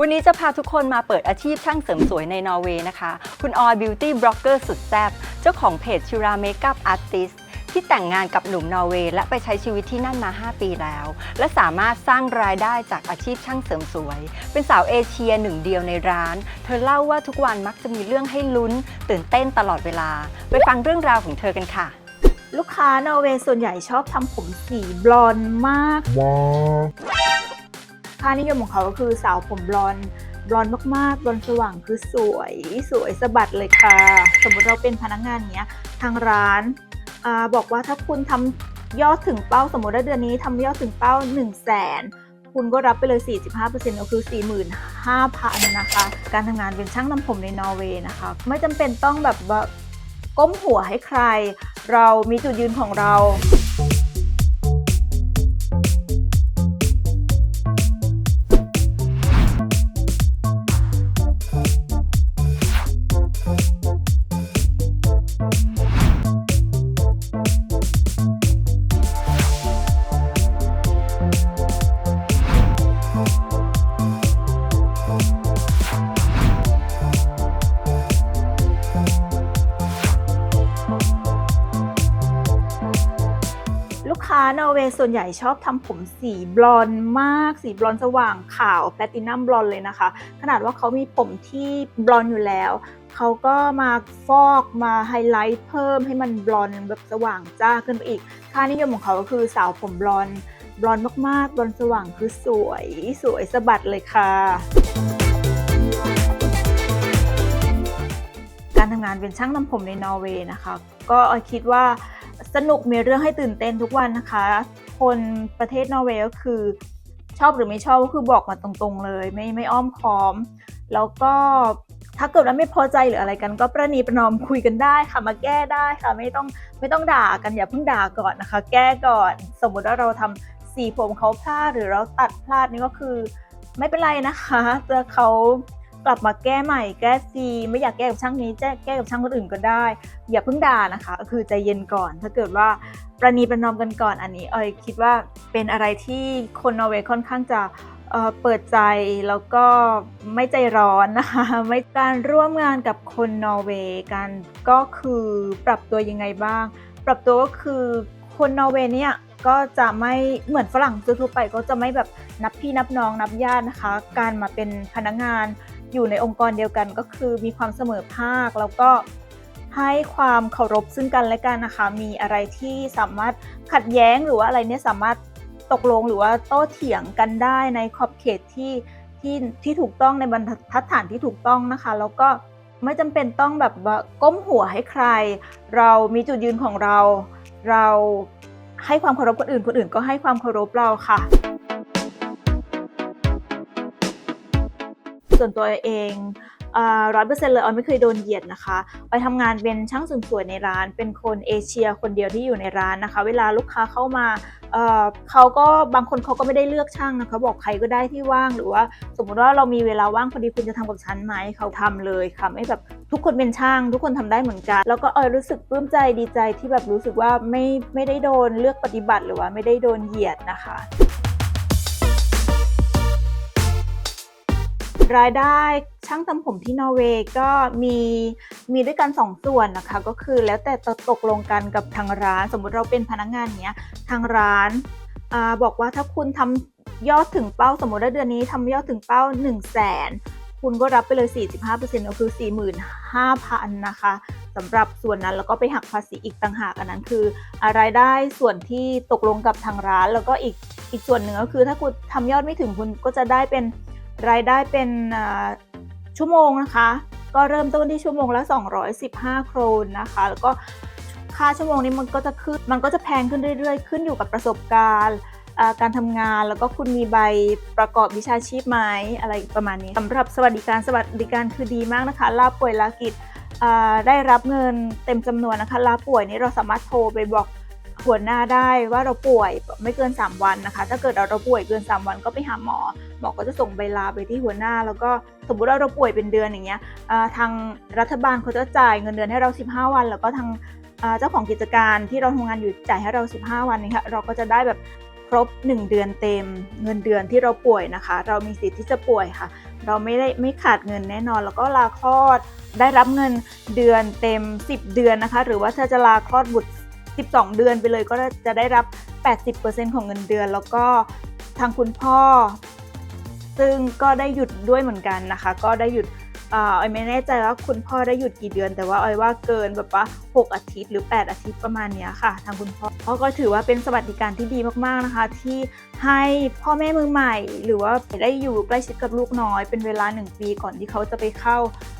วันนี้จะพาทุกคนมาเปิดอาชีพช่างเสริมสวยในนอร์เวย์นะคะ คุณออยบิวตี้บล็อกเกอร์สุดแซ่บเจ้าของเพจชิราเมคอัพอาร์ติสที่แต่งงานกับหนุ่มนอร์เวย์และไปใช้ชีวิตที่นั่นมา 5 ปีแล้ว และสามารถสร้างรายได้จากอาชีพช่างเสริมสวย เป็นสาวเอเชียหนึ่งเดียวในร้าน เธอเล่าว่าทุกวันมักจะมีเรื่องให้ลุ้น ตื่นเต้นตลอดเวลา ไปฟังเรื่องราวของเธอกันค่ะ ลูกค้านอร์เวย์ส่วนใหญ่ชอบทำผมสีบลอนด์มาก ค่านิยมของเขาก็คือสาวผมบลอนบลอนมากๆบลอนสว่างคือสวยสวยสะบัดเลยค่ะ สมมติเราเป็นพนักงานเนี้ยทางร้านอาบอกว่าถ้าคุณทำยอดถึงเป้าสมมติว่าเดือนนี้ทำยอดถึงเป้า 1 0 0 0 0แสนคุณก็รับไปเลย 45%ก็คือ 45,000 นะคะ การทำงานเป็นช่างทำผมในนอร์เวย์นะคะ ไม่จำเป็นต้องแบบว่าก้มหัวให้ใคร เรามีจุดยืนของเรา ส่วนใหญ่ชอบทำผมสีบลอนด์มาก สีบลอนด์สว่างขาวแพลตินัมบลอนด์เลยนะคะ ขนาดว่าเขามีผมที่บลอนด์อยู่แล้ว เขาก็มาฟอกมาไฮไลท์เพิ่มให้มันบลอนด์แบบสว่างจ้าขึ้นไปอีก ค่านิยมของเขาก็คือสาวผมบลอนด์บลอนด์มากๆ บลอนด์สว่างคือสวย สวยสะบัดเลยค่ะการทำงานเป็นช่างทำผมในนอร์เวย์นะคะ ก็คิดว่า สนุกมีเรื่องให้ตื่นเต้นทุกวันนะคะ คนประเทศนอร์เวย์ก็คือ ชอบหรือไม่ชอบก็คือบอกมาตรงๆเลย ไม่ไม่อ้อมค้อม แล้วก็ถ้าเกิดว่าไม่พอใจหรืออะไรกันก็ประนีประนอมคุยกันได้ค่ะมาแก้ได้ค่ะไม่ต้องไม่ต้องด่ากันอย่าเพิ่งด่าก่อนนะคะ แก้ก่อน สมมุติว่าเราทำสีผมเขาพลาดหรือเราตัดพลาดนี่ก็คือ ไม่เป็นไรนะคะเจะเขา กลับมาแก้ใหม่แก้ซีไม่อยากแก้กับช่างนี้แก้แก้กับช่างคนอื่นก็ได้ อย่าเพิ่งด่านะคะก็คือใจเย็นก่อน ถ้าเกิดว่าประนีประนอมกันก่อนอันนี้เอยคิดว่าเป็นอะไรที่คนนอร์เวย์ค่อนข้างจะเปิดใจแล้วก็ไม่ใจร้อนนะคะไม่การร่วมงานกับคนนอร์เวย์กันก็คือปรับตัวยังไงบ้าง ปรับตัวก็คือคนนอร์เวย์เนี่ยก็จะไม่เหมือนฝรั่งทั่วไปก็จะไม่แบบนับพี่นับน้องนับญาตินะคะ การมาเป็นพนักงาน อยู่ในองค์กรเดียวกันก็คือมีความเสมอภาค แล้วก็ให้ความเคารพซึ่งกันและกันนะคะ มีอะไรที่สามารถขัดแย้งหรือว่าอะไรเนี่ยสามารถตกลงหรือว่าโต้เถียงกันได้ในขอบเขตที่ที่ที่ถูกต้องในบรรทัดฐานที่ถูกต้องนะคะ แล้วก็ไม่จำเป็นต้องแบบว่าก้มหัวให้ใคร เรามีจุดยืนของเรา เราให้ความเคารพคนอื่นคนอื่นก็ให้ความเคารพเราค่ะ ส่วนตัวเองร้อยเปอร์เซ็นต์เลยออยไม่เคยโดนเหยียดนะคะออยทำงานเป็นช่างเสริมสวยในร้าน เป็นคนเอเชียคนเดียวที่อยู่ในร้านนะคะ เวลาลูกค้าเข้ามาเเขาก็บางคนเขาก็ไม่ได้เลือกช่างนะคะบอกใครก็ได้ที่ว่างหรือว่า สมมุติว่าเรามีเวลาว่างพอดีคุณจะทำกับฉันไหมเขาทำเลยค่ะไม่แบบทุกคนเป็นช่าง ทุกคนทำได้เหมือนกัน แล้วก็เออรู้สึกปลื้มใจดีใจที่แบบรู้สึกว่าไม่ไม่ได้โดนเลือกปฏิบัติ หรือว่าไม่ได้โดนเหยียดนะคะ รายได้ช่างทำผมที่นอร์เวย์ก็มีมีด้วยกัน2ส่วนนะคะ ก็คือแล้วแต่ตกลงกันกับทางร้าน สมมุติเราเป็นพนักงานเนี้ยทางร้านอบอกว่าถ้าคุณทำยอดถึงเป้า สมมติว่าเดือนนี้ทำยอดถึงเป้า 1 0 0 0 0แสนคุณก็รับไปเลย 45%ก็คือ 45,000 นะคะสำหรับส่วนนั้นแล้วก็ไปหักภาษีอีกต่างหากอันนั้นคือรายได้ส่วนที่ตกลงกับทางร้าน แล้วก็อีกอีกส่วนหนึ่งก็คือถ้าคุณทำยอดไม่ถึงคุณก็จะได้เป็น รายได้เป็นชั่วโมงนะคะ ก็เริ่มต้นที่ชั่วโมงละ 215 โครนนะคะ แล้วก็ค่าชั่วโมงนี้มันก็จะขึ้นมันก็จะแพงขึ้นเรื่อยๆ ขึ้นอยู่กับประสบการณ์การทำงานแล้วก็คุณมีใบประกอบวิชาชีพไหมอะไรประมาณนี้สำหรับสวัสดิการสวัสดิการคือดีมากนะคะ ลาป่วยลากิจได้รับเงินเต็มจำนวนนะคะ ลาป่วยนี้เราสามารถโทรไปบอก หัวหน้าได้ว่าเราป่วยไม่เกิน 3 วันนะคะ ถ้าเกิดเราเราป่วยเกิน 3 วันก็ไปหาหมอหมอก็จะส่งใบลาไปที่หัวหน้า แล้วก็สมมุติว่าเราป่วยเป็นเดือนอย่างเงี้ยทางรัฐบาลเขาจะจ่ายเงินเดือนให้เรา 15 วัน แล้วก็ทางเจ้าของกิจการที่เราทำงานอยู่จ่ายให้เรา 15 วันนี้ค่ะเราก็จะได้แบบครบ 1 เดือนเต็ม เงินเดือนที่เราป่วยนะคะ เรามีสิทธิ์ที่จะป่วยค่ะ เราไม่ได้ไม่ขาดเงินแน่นอน แล้วก็ลาคลอดได้รับเงินเดือนเต็ม 10 เดือนนะคะ หรือว่าถ้าจะลาคลอดบุตร 12 เดือนไปเลยก็จะได้รับ 80%ของเงินเดือน แล้วก็ทางคุณพ่อ ซึ่งก็ได้หยุดด้วยเหมือนกันนะคะ ก็ได้หยุด อ่าออยไม่แน่ใจว่าคุณพ่อได้หยุดกี่เดือน แต่ว่าออยว่าเกินแบบว่า 6 อาทิตย์หรือ 8 อาทิตย์ประมาณเนี้ยค่ะ ทางคุณพ่อเขาก็ถือว่าเป็นสวัสดิการที่ดีมากๆนะคะ ที่ให้พ่อแม่มือใหม่ หรือว่าได้อยู่ใกล้ชิดกับลูกน้อย เป็นเวลา 1 ปีก่อนที่เขาจะไปเข้า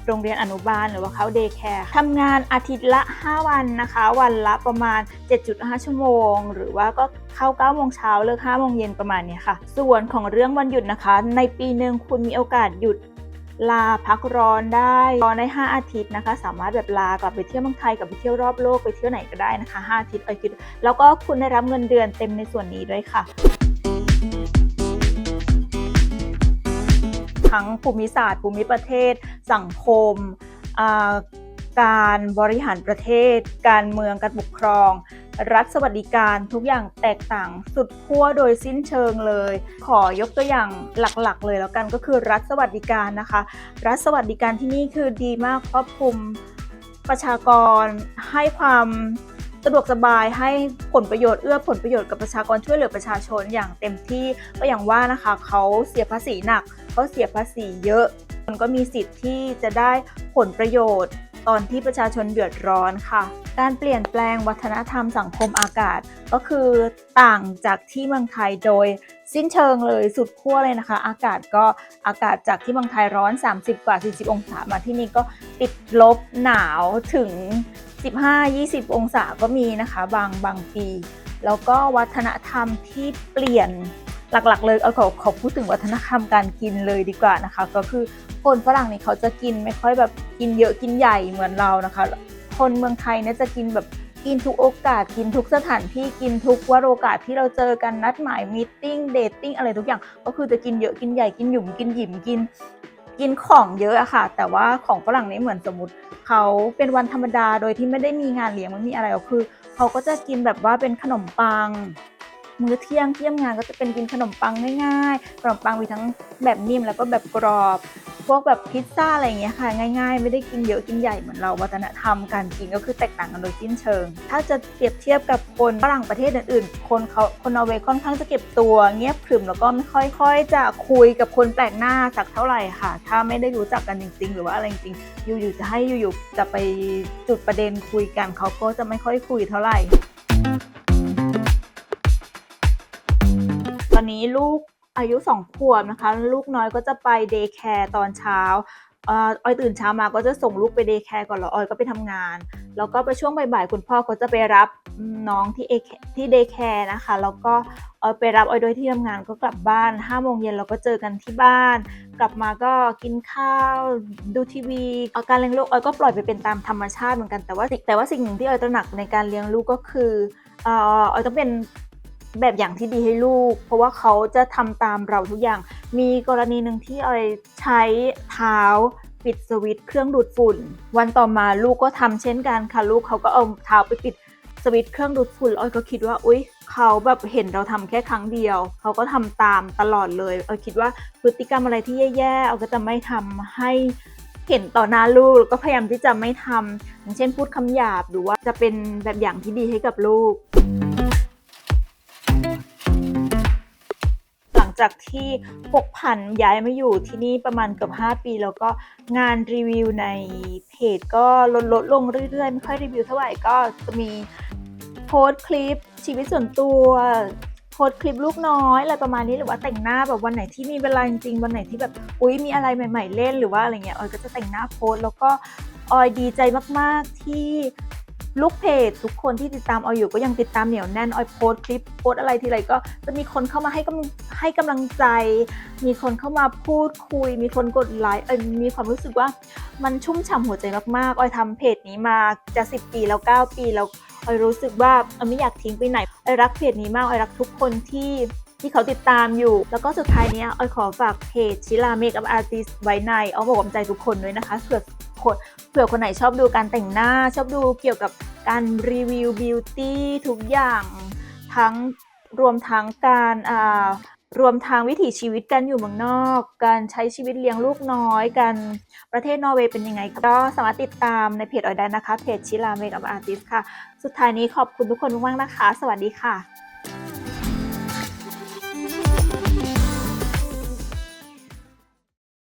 โรงเรียนอนุบาลหรือว่าเข้าเดย์แคร์ทำงานอาทิตย์ละ 5 วันนะคะ วันละประมาณ 7.5 ชั่วโมง หรือว่าก็เข้า9โมงเช้าเลิก5โมงเย็นประมาณเนี้ยค่ะ ส่วนของเรื่องวันหยุดนะคะ ในปีหนึ่งคุณมีโอกาสหยุด ลาพักร้อนได้ร้อนได้ 5 อาทิตย์นะคะ สามารถแบบลากลับไปเที่ยวเมืองไทยกับไปเที่ยวรอบโลกไปเที่ยวไหนก็ได้นะคะ5อาทิตย์อคิดแล้วก็คุณได้รับเงินเดือนเต็มในส่วนนี้ด้วยค่ะทั้งภูมิศาสตร์ภูมิประเทศ สังคม การบริหารประเทศ การเมืองการปกครอง รัฐสวัสดิการทุกอย่างแตกต่างสุดขั้วโดยสิ้นเชิงเลย ขอยกตัวอย่างหลักๆ เลยแล้วกันก็คือรัฐสวัสดิการนะคะ รัฐสวัสดิการที่นี่คือดีมากครอบคลุมประชากรให้ความสะดวกสบายให้ผลประโยชน์เอื้อผลประโยชน์กับประชากรช่วยเหลือประชาชนอย่างเต็มที่ก็อย่างว่านะคะเขาเสียภาษีหนักเขาเสียภาษีเยอะมันก็มีสิทธิ์ที่จะได้ผลประโยชน์ ตอนที่ประชาชนเดือดร้อนค่ะ การเปลี่ยนแปลงวัฒนธรรมสังคมอากาศ ก็คือต่างจากที่เมืองไทยโดยสิ้นเชิงเลยสุดขั้วเลยนะคะ อากาศก็อากาศจากที่เมืองไทยร้อน 30 กว่า 40 องศามาที่นี่ก็ติดลบหนาวถึง 15-20 องศาก็มีนะคะ บางบางปี แล้วก็วัฒนธรรมที่เปลี่ยน หลักๆ เลยเอาขอขอพูดถึงวัฒนธรรมการกินเลยดีกว่านะคะ ก็คือคนฝรั่งนี่เขาจะกินไม่ค่อยแบบกินเยอะกินใหญ่เหมือนเรานะคะ คนเมืองไทยเนี่ยจะกินแบบกินทุกโอกาสกินทุกสถานที่กินทุกวโรกาสที่เราเจอกันนัดหมายมีติ้งเดทติ้งอะไรทุกอย่าง ก็คือจะกินเยอะกินใหญ่กินหยุ่มกินหยิมกินกินของเยอะอะค่ะ แต่ว่าของฝรั่งนี่เหมือนสมมติเขาเป็นวันธรรมดาโดยที่ไม่ได้มีงานเลี้ยงไม่มีอะไรหรอกคือ เขาก็จะกินแบบว่าเป็นขนมปัง มื้อเที่ยงเที่ยงงานก็จะเป็นกินขนมปังง่ายๆ ขนมปังมีทั้งแบบนิ่มแล้วก็แบบกรอบ พวกแบบพิซซ่าอะไรอย่างเงี้ยค่ะ ง่าย ๆ ไม่ได้กินเยอะกินใหญ่เหมือนเราวัฒนธรรมการกินก็คือแตกต่างกันโดยสิ้นเชิง ถ้าจะเปรียบเทียบกับคนฝรั่งประเทศอื่นๆ คนเขาคนนอร์เวย์ค่อนข้างจะเก็บตัว เงียบขรึมแล้วก็ไม่ค่อยค่อยจะคุยกับคนแปลกหน้าสักเท่าไหร่ค่ะ ถ้าไม่ได้รู้จักกันจริง ๆ หรือว่าอะไรจริงๆอยู่ๆจะให้อยู่ๆจะไปจุดประเด็นคุยกันเขาก็จะไม่ค่อยคุยเท่าไหร่ อนนี้ลูกอายุสองขวบนะคะ ลูกน้อยก็จะไปเดย์แคร์ตอนเช้าออออยตื่นเช้ามาก็จะส่งลูกไปเดย์แคร์ก่อนแล้วออยก็ไปทำงาน แล้วก็ไปช่วงบ่ายๆคุณพ่อก็จะไปรับน้องที่เอที่เดย์แคร์นะคะ แล้วก็ออยไปรับออยโดยที่ทำงานก็กลับบ้าน5้าโมงเย็นเราก็เจอกันที่บ้าน กลับมาก็กินข้าวดูทีวีอาการเลี้ยงลูกออยก็ปล่อยไปเป็นตามธรรมชาติเหมือนกันแต่ว่าแต่ว่าสิ่งหนึ่งที่ออยตระหนักในการเลี้ยงลูกก็คืออ่อออยต้องเป็น แบบอย่างที่ดีให้ลูก เพราะว่าเขาจะทำตามเราทุกอย่าง มีกรณีหนึ่งที่ออยใช้เท้าปิดสวิตช์เครื่องดูดฝุ่น วันต่อมาลูกก็ทำเช่นกันค่ะลูกเขาก็เอาเท้าไปปิดสวิตช์เครื่องดูดฝุ่นออยก็คิดว่าอุ๊ยเขาแบบเห็นเราทำแค่ครั้งเดียว เขาก็ทำตามตลอดเลยออยคิดว่าพฤติกรรมอะไรที่แย่ๆออยก็จะไม่ทำให้เห็นต่อหน้าลูกก็พยายามที่จะไม่ทำอย่างเช่นพูดคำหยาบหรือว่าจะเป็นแบบอย่างที่ดีให้กับลูก จากที่พกผันย้ายมาอยู่ที่นี่ประมาณเกือบ5 ปี แล้วก็งานรีวิวในเพจก็ลดลดลงเรื่อยๆ ไม่ค่อยรีวิวเท่าไหร่ก็จะมีโพสคลิปชีวิตส่วนตัวโพสคลิปลูกน้อยอะไรประมาณนี้หรือว่าแต่งหน้าแบบวันไหนที่มีเวลาจริงๆวันไหนที่แบบอุ๊ยมีอะไรใหม่ ๆ เล่นหรือว่าอะไรเงี้ยออยก็จะแต่งหน้าโพสแล้วก็ออยดีใจมากๆที่ ลูกเพจทุกคนที่ติดตามออยอยู่ก็ยังติดตามเหนียวแน่นออยโพสคลิปโพสอะไรทีไรก็จะมีคนเข้ามาให้กำให้กำลังใจ มีคนเข้ามาพูดคุย มีคนกดไลค์เอยมีความรู้สึกว่ามันชุ่มฉ่ำหัวใจมากๆออยทำเพจนี้มาจะ 10 ปีแล้ว 9 ปีแล้วออยรู้สึกว่าออยไม่อยากทิ้งไปไหนออยรักเพจนี้มากออยรักทุกคนที่ที่เขาติดตามอยู่ แล้วก็สุดท้ายเนี้ยออยขอฝากเพจชิลาเมคอัพอาร์ติสไว้ในเอาบอกกำใจทุกคนด้วยนะคะเผื่อ คนเผื่อคนไหนชอบดูการแต่งหน้า ชอบดูเกี่ยวกับการรีวิวบิวตี้ทุกอย่างทั้งรวมทั้งการอ่ารวมทางวิถีชีวิตการอยู่เมืองนอก การใช้ชีวิตเลี้ยงลูกน้อยกันประเทศนอร์เวย์เป็นยังไง ก็สามารถติดตามในเพจออยได้นะคะ เพจชิลาเมกับอาร์ติสค่ะ สุดท้ายนี้ขอบคุณทุกคนมากๆนะคะ สวัสดีค่ะ